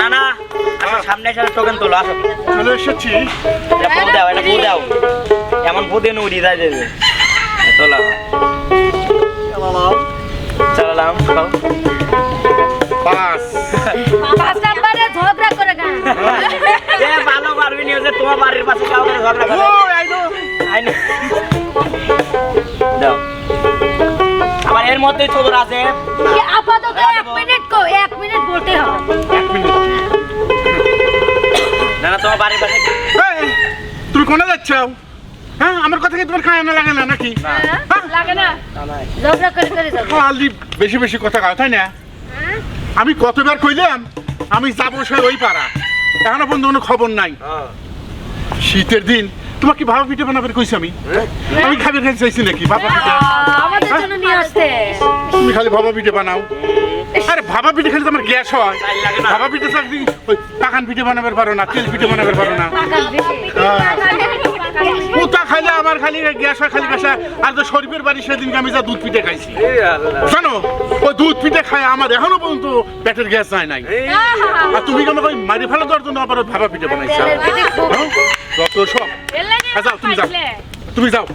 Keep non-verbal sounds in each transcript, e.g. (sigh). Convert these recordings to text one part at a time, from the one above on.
না না আসো, সামনে এসে টোকেন তোলো আসো। চলে এসেছি। ফু দাও এটা ফু দাও। এমন ফু দিয়ে উড়ি যায় দেবে তোলা চালালাম। খাও। পাঁচ নাম্বারে ঝগড়া করে গান এ ভালো পারবি নি যে তোমার বাড়ির পাশে কাউ করে ঝগড়া করে। ও আইনো আইনে দাও। আবার এর মধ্যেই চোদর আছে। আপাতত এক মিনিট কো এক মিনিট বলতে হবে এক মিনিট। না না তোমার পাশে। এই, তুমি কোনে যাচ্ছ? হ্যাঁ আমার কথা কি তোমার খায় না লাগে না নাকি? হ্যাঁ? লাগে না? ঝগড়া করে করে যাব খালি বেশি বেশি কথা কাও তাই না? আমি কতবার কইলাম আমি যাব সে ওই পাড়া। এখনও পর্যন্ত কোনো খবর নাই। শীতের দিন তোমার কি ভাবা পিঠে বানাবে কইছি আমি? আমি খাবে খাই চাইছি নাকি? ভাবা পিঠে আমাদের জন্য নিয়ে আসতে। তুমি খালি ভাবা পিঠে বানাও। আরে ভাবা পিঠে খেলে তো আমার গ্যাস হয়। ভাবা পিঠে চাকরি ওই পাকান পিঠে বানাবার পারো না তেল পিঠে বানাবার পারো না। পুতা খাইলে আমার খালি গ্যাস হয় খালি গ্যাস হয় আর তো শরীফের বাড়ি সেদিনকে আমি যা দুধ পিঠে খাইছি। জানো ওই দুধ পিঠে খায় আমার এখনও পর্যন্ত পেটের গ্যাস যায় নাই। আর তুমি কেন ওই মারি ফেলা দেওয়ার জন্য আবার ভাবা পিঠে বানাইছো? হ্যাঁ? যত সব। যাও, তুমি যাও। তুমি যাও।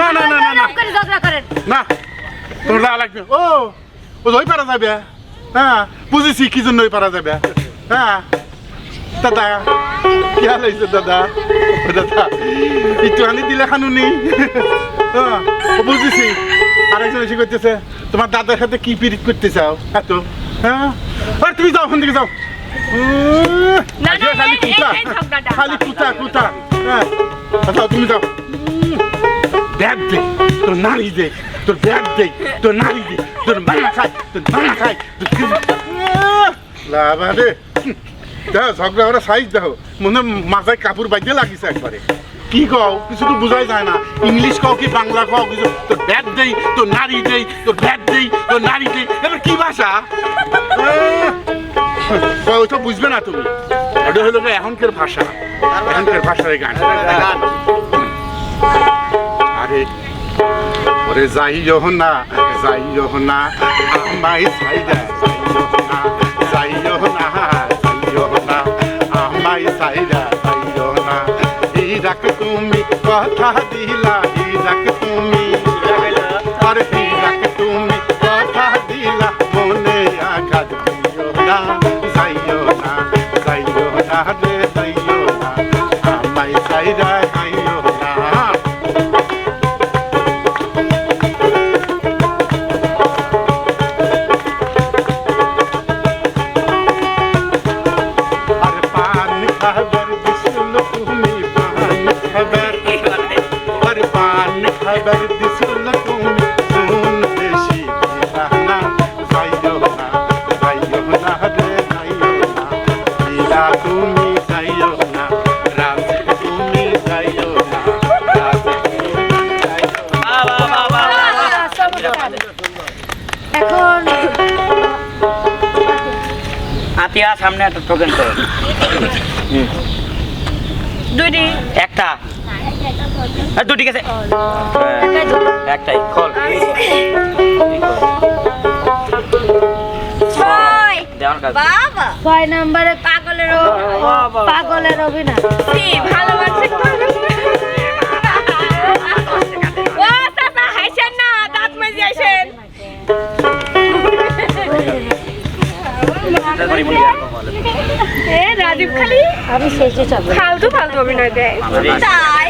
না, না, না, না, না। করে ঝগড়া করেন। না তোমার রাগ লাগবে। ও ও ওই পারা যাবে। হ্যাঁ বুঝেছি কি জন্য ওই পারা যাবে। হ্যাঁ দাদা কি হাল হয়েছে দাদা? দাদা একটু আনি দিলে খানুনি হ্যাঁ বুঝেছি। আরেকজন এসে করতেছে তোমার দাদার সাথে কি পিরিত করতে চাও? এত হ্যাঁ? তুমি যাও ওখান থেকে যাও। খালি কুতা। খালি কুতা কুতা। হ্যাঁ। যাও তুমি যাও। ব্যাগ দে তোর নারী দে তোর ব্যাগ দে তোর নারী দে তোর মানা খায় তোর মানা খায় তোর লাভা রে দেখো ঝগড়া ওরা সাইজ দেখো। মনে হয় মাথায় কাপড় বাইতে লাগিছে একবারে। কি কও? কিছু তো বোঝাই যায় না। ইংলিশ কও কি বাংলা কও কিছু? তোর ব্যাগ দেই তোর নারী দেই তোর ব্যাগ দেই তোর নারী দেই। এবার কি ভাষা? কও, ওইটা বুঝবে না তুমি। ওটা হলো এখনকার ভাষা। এখনকার ভাষার গান। আরে, ওরে যাইও না যাইও না না না না এই রাখ তুমি কথা দিলা সামনে একটা টোকেন করো। দুইটি। একটা। দুটি গেছে একটাই খোল। ছয়। নম্বরে পাগলের পাগলের অভিনয়। ভালোবাসে এ রাজীব খালি? আমি শেষে যাব। ফালতু ফালতু অভিনয় দেয়। আমাদের তাই?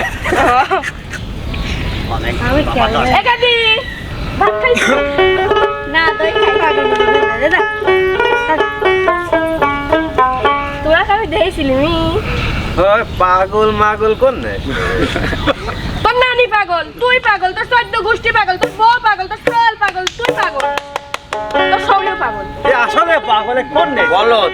অনেক আমি খেলব একাদি ভাত খাইছ? না তুই খাই পাগল দাদা তোরা খাবি দেখেছিলি মি ওই পাগল মাগল কোন তোর নানি পাগল তুই পাগল তোর চোদ্দ গোষ্ঠী পাগল তোর বউ পাগল তোর সোয়াল পাগল তুই পাগল। তোর সৌরিও পাগল। এ আসলে পাগলে কোন রে বলদ।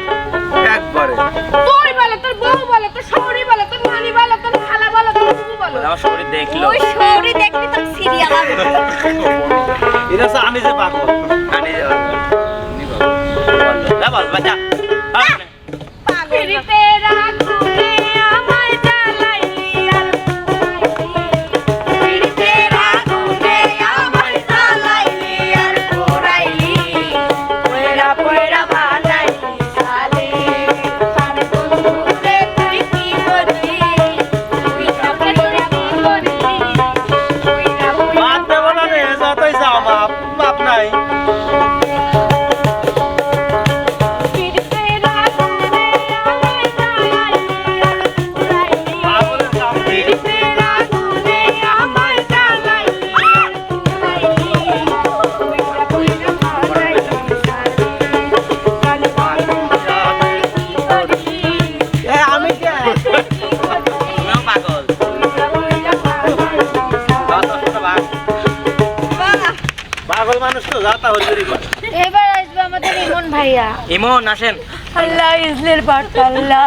পাতা হরিদেরই পারে এবার আসবে আমাদের ইমন ভাইয়া। ইমন আসেন। আল্লাহ ইসলের পাট আল্লাহ।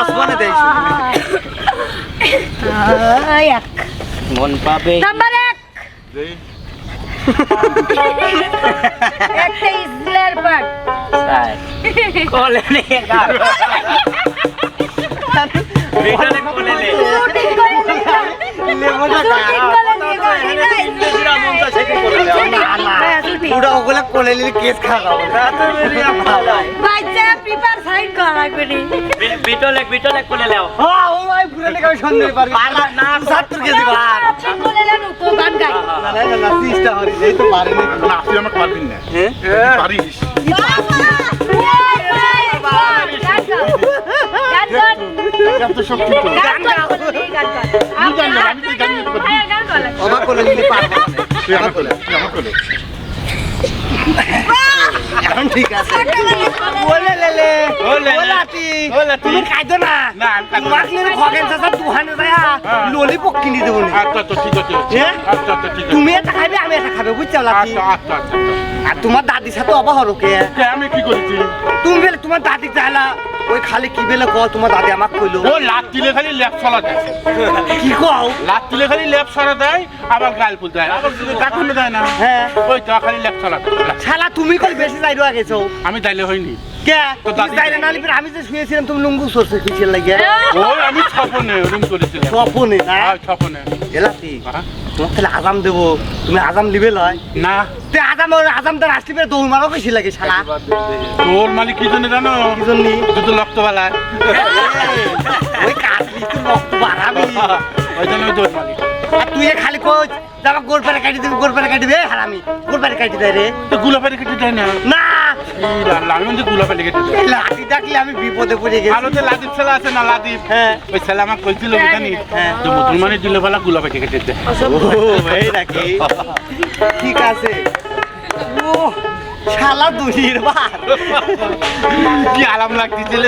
আসমানে দেয় এক। মন পাবে। নাম্বার এক। একটা ইসলের পাট কোলে নিয়ে গা বিটলে কোলে লে শুটিং করে করে মন করে। পুরো ওগুলা কোলে নিলে কেস খাওয়া বাচ্চা পেপার সাইন করা লাগবে নি বি- বিটলে বিটলে কোলে লেও হ্যাঁ ও ভাই পুরো আমি সন্দেহ পারি পারলা না সাত্তর কেজি ভাত আপনি বলে তো গান গাই না না না সিস্টা হরি এই তো পারে না না তুই আমাকে পারবি না হ্যাঁ পারিস গান গান গান গান গান গান আমি জানি না, আমি তো জানি না। ভাইয়া গান গান লাগবে আমার কোলে নিলে পারব তুই আমার কোলে আমার কোলে এখন ঠিক আছে। বলে লেলে বলে লে। ওলাতি ওলাতি। তুমি খাইতো না? না, আমি তোমার কিনে খগেন চাচা দুহানে যায় হ্যাঁ। কিনে দেবো আচ্ছা আচ্ছা ঠিক আছে? আচ্ছা ঠিক আছে। তুমি এটা খাবে আমি এটা খাবে বুঝছ লাতি আচ্ছা আচ্ছা আচ্ছা আর তোমার দাদির সাথে অবাহর ওকে। কে আমি কি করেছি? তুমি তোমার দাদি চাইলা ওই খালি কি বেলে কও তোমার দাদি আমাকে কইলো? ও লাত দিলে খালি লেপ ছলা দেয়। কি কও? লাত দিলে খালি লেপ ছলা দেয় আবার গাল দেয় আবার যদি গাখনে দেয় না? হ্যাঁ। ওই তো খালি শালা তুমি কল বেশি যাই রয়ে গেছো? আমি কে? তুমি দাদি- না লিপে আমি যে শুয়েছিলাম তুমি লুঙ্গু সরষে কিসের লাগে ওই আমি ছপনে রুম করেছিলাম স্বপনে না? হ্যাঁ ছপনে। এলাতি হ্যাঁ? আজাম দেবো। তুমি আজাম লিবে লয়? না। তে আজাম আজাম তার আসতে পেরে দৌড় মারো বেশি লাগে শালা। তোর মালিক কি জন্য জানো? কি জন্যি? দুটো রক্ত বেলায়। (laughs) ওই কাটলি তো রক্ত বাড়াবি। (laughs) ওই জন্য ওই তোর মালিক আর তুই খালি কোচ যাবা গোল পেরে কাটি দিবি গোল পেরে কাটি দিবি। এ হারামি গোল পেরে কাটি দেয় রে। তো গুলাপের কেটে দেয় না। না। আমি বলছি গুলাপের কেটে দেয় লাঠি ডাকলে আমি বিপদে পড়ে আরও গেছি। যে লাদিব ছেলে আছে না লাদিব হ্যাঁ। ওই ছেলে আমাকে কইছিল জানি? হ্যাঁ। যে মুসলমানের দিলে বেলা পেরে কেটে দেয় ও এই নাকি ঠিক আছে। ও শালা দুনির বার কি আরাম লাগতেছিল।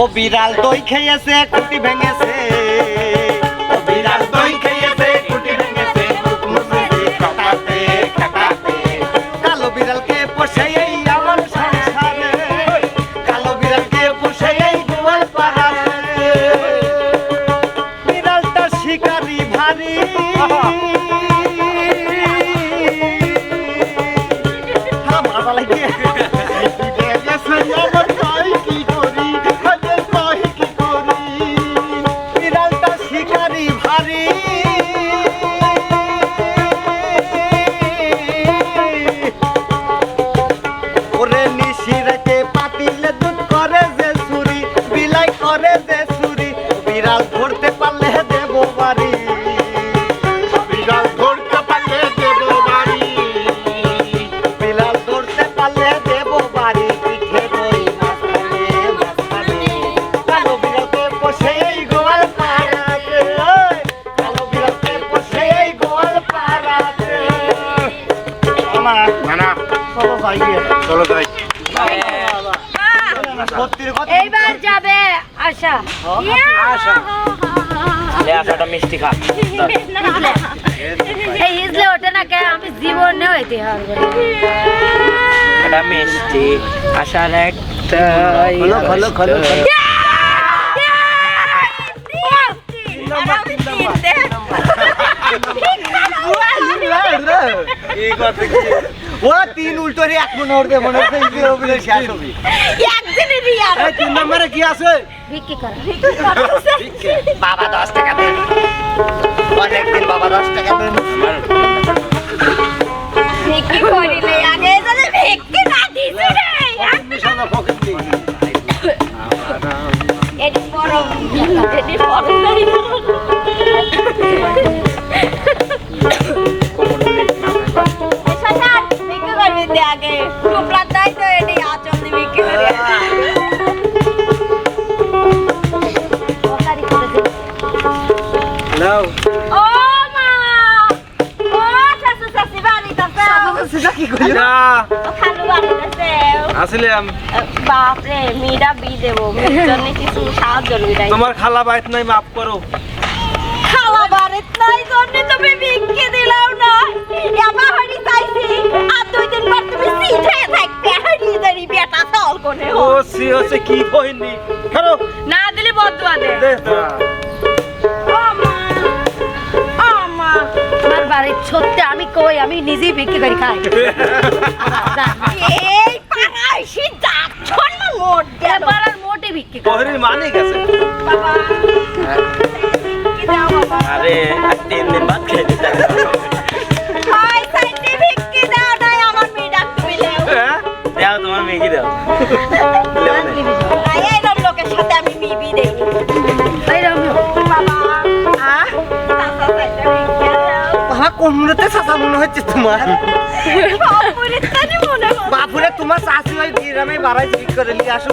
ও বিড়াল দই খেয়েছে কুটি ভেঙেছে। ও বিড়াল দই আশা? আশা। লে আসাটা মিষ্টি খা। (laughs) এই ইজলে ওঠে না কে? আমি জীবনে হইতে পারব। এটা মিষ্টি আসার একটা খোলো, খোলো, খোলো, খোলো। ও তিন উল্টো রে এক মনে হতে মনে হচ্ছে এই শেষ হবে। এই তিন নম্বরে কি আছে? বিক্রি করা। বাবা দশ টাকা দেন। অনেকদিন বাবা দশ টাকা দেন। আসলাম বাপরে মেয়েরা বি দেবো। মেয়ের জন্য কিছু সাহায্য লইরাই তোমার খালা বাইত নাই মাফ করো। খাওয়া বাড়িত নাই জন্য তুমি ভিক্ষে দিলাও না। এবার চাইছি আর দুই দিন পর তুমি জানি বেটা চল কোনে ও সি হচ্ছে কি কইনি খারো। না দিলে বদুয়া দে। দে আমার বাড়ির সত্যি আমি কই আমি নিজেই বিক্রি করি খাই। (laughs) না মোট এবার মোটে বিক্রি করি। মানে গেছে বাবা। কি দাও বাবা? আরে তিন দিন বাদ খেয়ে দিতে হাই সাইডে বিক্রি দাও নাই আমার মেয়ে ডাকতে পেলেও দাও তোমার মেয়েকে দাও। এইরকম লোকের সাথে আমি বিবি দেখি বাবা আহ চাচা সাইডে বিক্রি দাও। বাবা কোমরতে চাচা মনে হচ্ছে তোমার? তোমার চাষি ওই গ্রামে বাড়াই বিক্রি করে নিয়ে আসো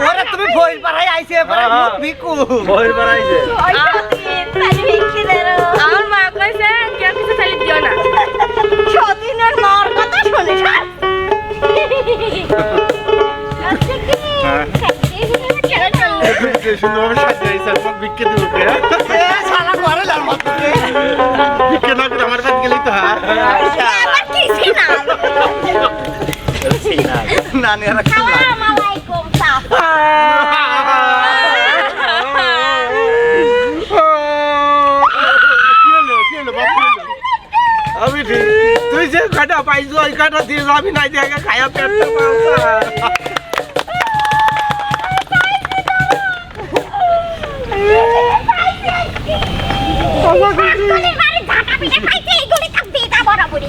ওরে তুমি ভই পাড়াই আইছে এবারে মুখ ভিকু আমার মা কইছে কেউ কিছু দিও না সতীনের মার কথা? আচ্ছা? সুন্দরভাবে শালা করে হলো আমি তুই যে কাটা পাইছো ওই কাটা দিয়ে আমি নাই দেখে খায়া পেটটা পাওয়া আসলে বাড়ি ঝাঁটা পিঠা খাইতে এইগুলি থাকতে এটা বরাবরই।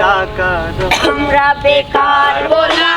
টাকা আমরা বেকার বলা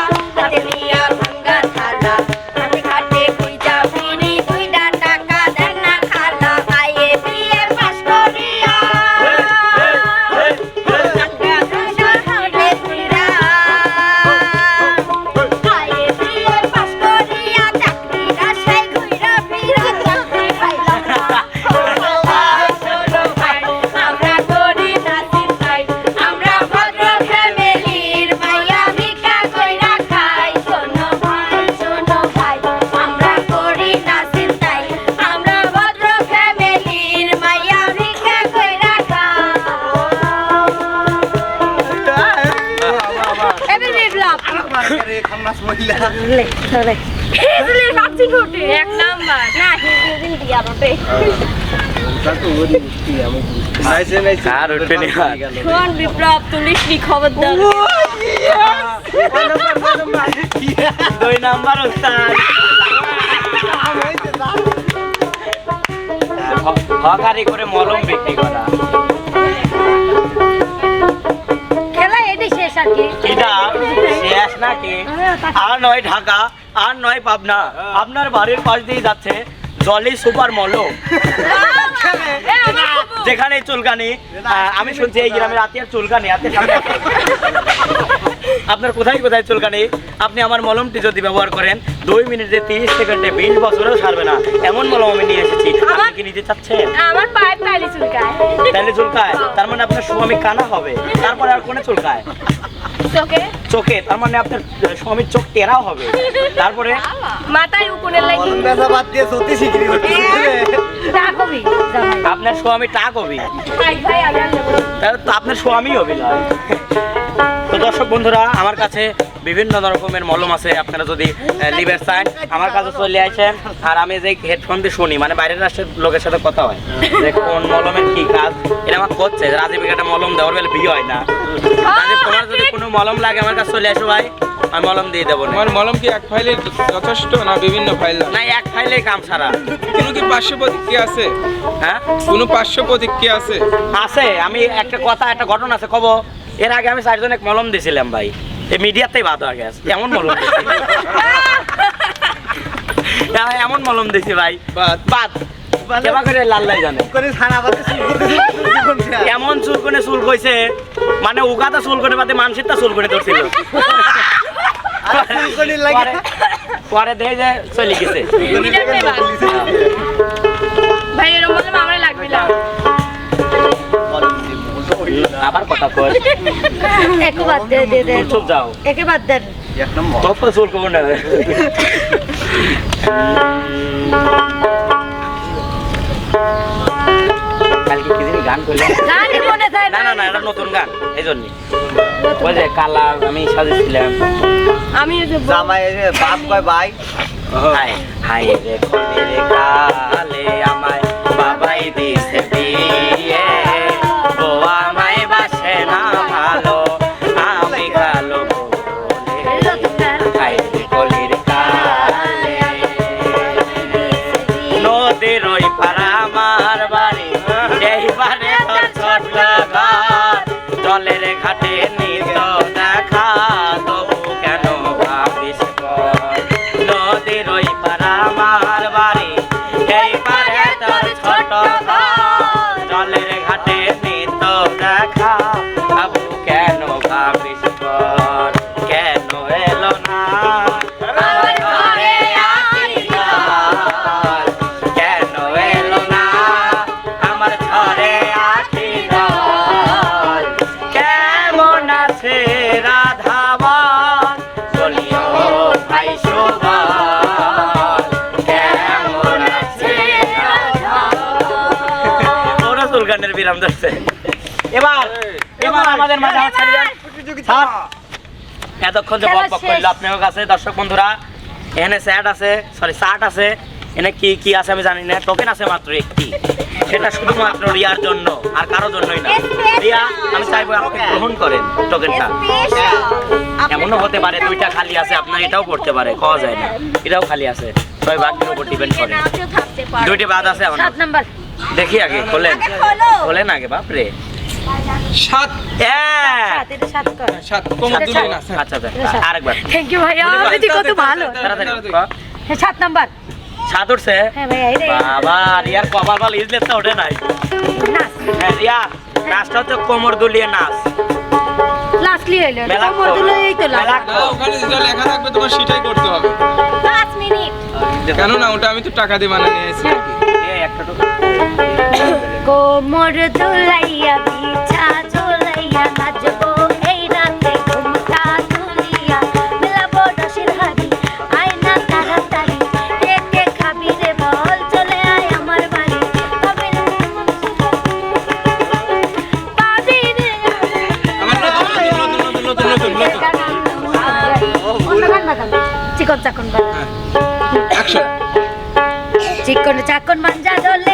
খান্নাস মহিলা। লে চলে। হেজলি বাচ্চি ঘটে এক নাম্বার। না হেজলি দিয়া রটে নাইছে নাইছে। আর উঠবে নি শোন বিপ্লব তুলিস নি খবরদার। দুই নাম্বার উস্তাদ। হকারি করে মলম বিক্রি করা। খেলা এটি শেষ আর কি। শেষ নাকি আর নয় ঢাকা আর নয় পাবনা। আপনার বাড়ির পাশ দিয়ে যাচ্ছে জলি সুপার মলও যেখানে চুলকানি আহ, আমি শুনছি এই গ্রামের আত্মীয় চুলকানি আতিয়ার। আপনার কোথায় কোথায় চুলকানি? আপনি আমার মলমটি যদি ব্যবহার করেন। দুই মিনিটে তিরিশ সেকেন্ডে বিশ বছরেও সারবে না। এমন মলম আমি নিয়ে এসেছি। আপনি কি নিতে চাচ্ছেন? আমার পায়ের তালি চুলকায়। তাহলে চুলকায়? তার মানে আপনার স্বামী কানা হবে। তারপরে আর কোনে চুলকায়? তোকে চোখে? তার মানে আপনার স্বামীর চোখ টেরাও হবে। তারপরে? মাথায় লাগি বাদ দিয়ে সত্যি আপনার স্বামী টাক হবে ভাই আমি। তাহলে তো আপনার স্বামী হবে না তো দর্শক বন্ধুরা আমার কাছে বিভিন্ন রকমের মলম আছে আপনারা যদি লিভার চান আমার কাছে চলে আসেন। আর আমি যে হেডফোন দিয়ে শুনি মানে বাইরের রাষ্ট্রের লোকের সাথে কথা হয় যে কোন মলমের কি কাজ এটা আমার করছে রাজীব একটা মলম দেওয়ার বেলা বিয়ে হয় না। রাজীব তোমার যদি কোনো মলম লাগে আমার কাছে চলে আসো ভাই। আমি মলম দিয়ে দেবো না। তোমার মলম কি এক ফাইলে যথেষ্ট না বিভিন্ন ফাইল না? এক ফাইলে কাম সারা কোনো কি পার্শ্ব প্রতিক্রিয়া আছে? হ্যাঁ? কোনো পার্শ্ব প্রতিক্রিয়া আছে? আছে আমি একটা কথা একটা ঘটনা আছে কব। এর আগে আমি চারজনে মলম দিছিলাম ভাই। এই মিডিয়াতেই বাদ হয়ে গেছে। এমন মলম হ্যাঁ, এমন মলম দিছি ভাই। বাদ। এমন চুল করে চুল কইছে মানে উগাতা চুল করে বাদে মানসিক চুল করে ধরছিল। পরে- পরে দেখে যে চলে গেছে। ভাই এরকম বললাম আমরা লাগবে না। আবার কথা কয়। একু বাদ দে দে দে। চুপ যাও। একে বাদ দেন। এক নম্বর তত চুল কব না। কালকে কি দিন গান করলাম। গানই মনে না। না এটা নতুন গান এই জন্যই ওই যে কালার আমি সাজেছিলাম। আমি এই যে জামাই এই যে বাপ কয় ভাই? হাই হাই রে কবে রে কালে সুলগানের বিরাম এবার এবার আমাদের মাঝে ছেড়ে স্যার, এতক্ষণ যে বক বক করল আপনার কাছে দর্শক বন্ধুরা এখানে স্যাট আছে সরি শার্ট আছে এখানে কি কি আছে আমি জানি না টোকেন আছে মাত্র একটি। সেটা শুধুমাত্র রিয়ার জন্য আর কারোর জন্যই না। রিয়া আমি চাইব আপনি গ্রহণ করেন টোকেনটা এমনও হতে পারে দুইটা খালি আছে আপনার এটাও করতে পারে খাওয়া যায় না। এটাও খালি আছে। ছয় ভাগ্যের উপর ডিপেন্ড করে। দুইটি বাদ আছে আমার সাত নাম্বার। দেখি আগে খোলেন। খোলেন আগে বাপরে। সাত। হ্যাঁ সাত কোমর তুলে আচ্ছা আচ্ছা আরেকবার। থ্যাংক ইউ ভাইয়া আপনি কত ভালো। তাড়াতাড়ি হ্যাঁ সাত নাম্বার। ছাদ উঠছে? হ্যাঁ ভাইয়া এই রে বাবা রিয়ার কপাল বাল ইজলেট তো ওঠে নাই। হ্যাঁ রিয়া নাচটা হচ্ছে কোমর দুলিয়ে নাচ। লাস্টলি হইল কোমর দিলে এই তো মেলা ওখানে যেটা লেখা থাকবে তোমার সেটাই করতে হবে। পাঁচ মিনিট। কেন না ওটা আমি তো টাকা দিয়ে বানিয়ে নিয়েছি। কোমর দুলাইয়া বিছা ঝোলাইয়া নাচবো এই রাতে ঘুমটা তুলিয়া। মেলাবো রসের হাড়ি আয়না তাড়াতাড়ি একে খাবি রে বল চলে আয় আমার বাড়ি। পাবি রে চিকন চাকন অ্যাকশন চিকন চাকন মাঞ্জা দলে